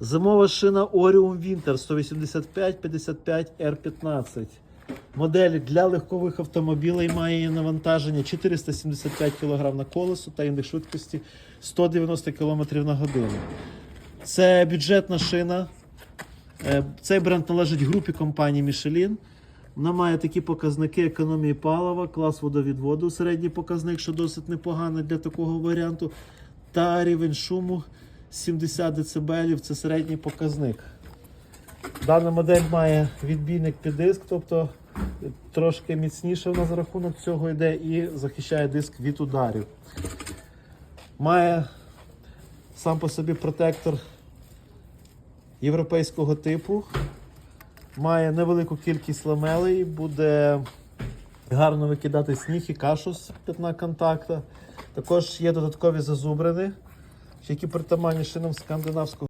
Зимова шина Orium Winter 185 55 R15. Модель для легкових автомобілей має навантаження 475 кг на колесо та індекс швидкості 190 км на годину. Це бюджетна шина. Е, Цей бренд належить групі компаній Michelin. Вона має такі показники економії палива, клас водовідводу, середній показник, що досить непогано для такого варіанту. Та рівень шуму 70 дБ це середній показник. Дана модель має відбійник під диск, тобто трошки міцніше вона за рахунок цього йде і захищає диск від ударів. Має сам по собі протектор європейського типу. Має невелику кількість ламелей, буде гарно викидати сніг і кашу з п'ятна контакта. Також є додаткові зазубрини, які притаманні шинам скандинавського.